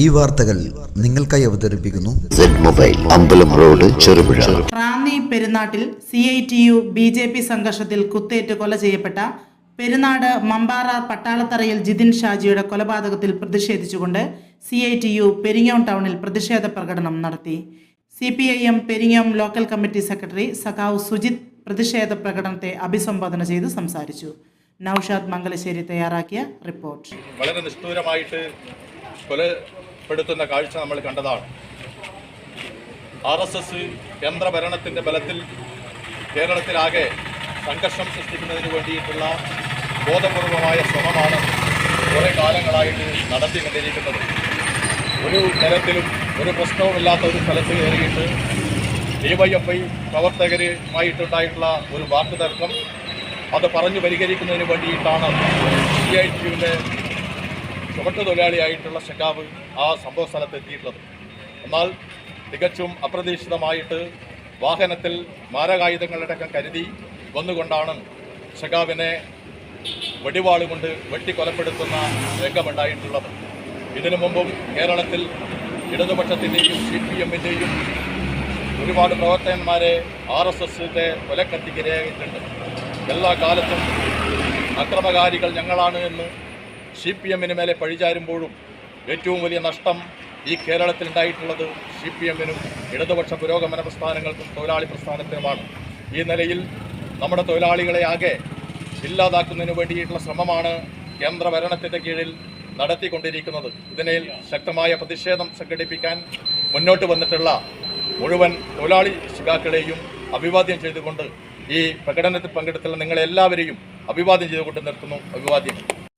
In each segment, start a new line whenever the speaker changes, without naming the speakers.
ഈ വാർത്തകൾ നിങ്ങൾക്കായി അവതരിപ്പിക്കുന്നു.
മൊബൈൽ അമ്പലം road Cherupuzha.
Ranni പെരുന്നാട്ടിൽ C I T U B J P സംഘർഷത്തിൽ കുത്തേറ്റ് കൊല ചെയ്യപ്പെട്ട പെരുന്നാട് മമ്പാറ പട്ടാളത്തറയിൽ ജിതിൻ ഷാജിയുടെ കൊലപാതകത്തിൽ പ്രതിഷേധിച്ചുകൊണ്ട് C I T U Peringome ടൗണിൽ പ്രതിഷേധ പ്രകടനം നടത്തി. C P I M Peringome local committee secretary സഖാവ് സുജിത് പ്രതിഷേധ പ്രകടനത്തെ അഭിസംബോധന ചെയ്ത് സംസാരിച്ചു. നൌഷാദ് മംഗലശ്ശേരി തയ്യാറാക്കിയ റിപ്പോർട്ട്.
വളരെ നിഷ്ഠൂരമായിട്ട് കൊലപ്പെടുത്തുന്ന കാഴ്ച നമ്മൾ കണ്ടതാണ്. ആർ എസ് എസ് കേന്ദ്ര ഭരണത്തിന്റെ ബലത്തിൽ കേരളത്തിലാകെ സംഘർഷം സൃഷ്ടിക്കുന്നതിന് വേണ്ടിയിട്ടുള്ള ബോധപൂർവമായ ശ്രമമാണ് കുറേ കാലങ്ങളായിട്ട് നടത്തിക്കൊണ്ടിരിക്കുന്നത്. ഒരു തരത്തിലും ഒരു പ്രശ്നവുമില്ലാത്ത ഒരു സ്ഥലത്ത് കയറിയിട്ട് ഡിവൈഎഫ്ഐ പ്രവർത്തകരുമായിട്ടുണ്ടായിട്ടുള്ള ഒരു വാക്ക് തർക്കം അത് പറഞ്ഞു പരിഹരിക്കുന്നതിന് വേണ്ടിയിട്ടാണ് സി ഐ ടിയുടെ ചുമട്ട് തൊഴിലാളിയായിട്ടുള്ള ഷെക്കാവ് ആ സംഭവ സ്ഥലത്ത് എത്തിയിട്ടുള്ളത്. എന്നാൽ തികച്ചും അപ്രതീക്ഷിതമായിട്ട് വാഹനത്തിൽ മാരകായുധങ്ങളടക്കം കരുതി വന്നുകൊണ്ടാണ് ഷെക്കാവിനെ വെടിവാളുകൊണ്ട് വെട്ടിക്കൊലപ്പെടുത്തുന്ന രംഗമുണ്ടായിട്ടുള്ളത്. ഇതിനു മുമ്പും കേരളത്തിൽ ഇടതുപക്ഷത്തിന്റെയും സി പി എമ്മിന്റെയും ഒരുപാട് പ്രവർത്തകന്മാരെ ആർ എസ് എസിന്റെ കൊലക്കത്തിക്കിരയായിട്ടുണ്ട് എല്ലാ കാലത്തും അക്രമകാരികൾ ഞങ്ങളാണ് എന്ന് സി പി എമ്മിന് മേലെ പഴിചാരുമ്പോഴും ഏറ്റവും വലിയ നഷ്ടം ഈ കേരളത്തിൽ ഉണ്ടായിട്ടുള്ളത് സി പി എമ്മിനും ഇടതുപക്ഷ പുരോഗമന പ്രസ്ഥാനങ്ങൾക്കും തൊഴിലാളി പ്രസ്ഥാനത്തിനുമാണ്. ഈ നിലയിൽ നമ്മുടെ തൊഴിലാളികളെ ആകെ ഇല്ലാതാക്കുന്നതിന് വേണ്ടിയിട്ടുള്ള ശ്രമമാണ് കേന്ദ്ര ഭരണത്തിന്റെ കീഴിൽ നടത്തിക്കൊണ്ടിരിക്കുന്നത്. ഇതിനെ ശക്തമായ പ്രതിഷേധം സംഘടിപ്പിക്കാൻ മുന്നോട്ട് വന്നിട്ടുള്ള മുഴുവൻ തൊഴിലാളി ശിഖാക്കളെയും അഭിവാദ്യം ചെയ്തുകൊണ്ട് ഈ പ്രകടനത്തിൽ പങ്കെടുത്തുള്ള നിങ്ങളെല്ലാവരെയും അഭിവാദ്യം ചെയ്തുകൊണ്ട് നിർത്തുന്നു. അഭിവാദ്യം.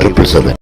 triple seven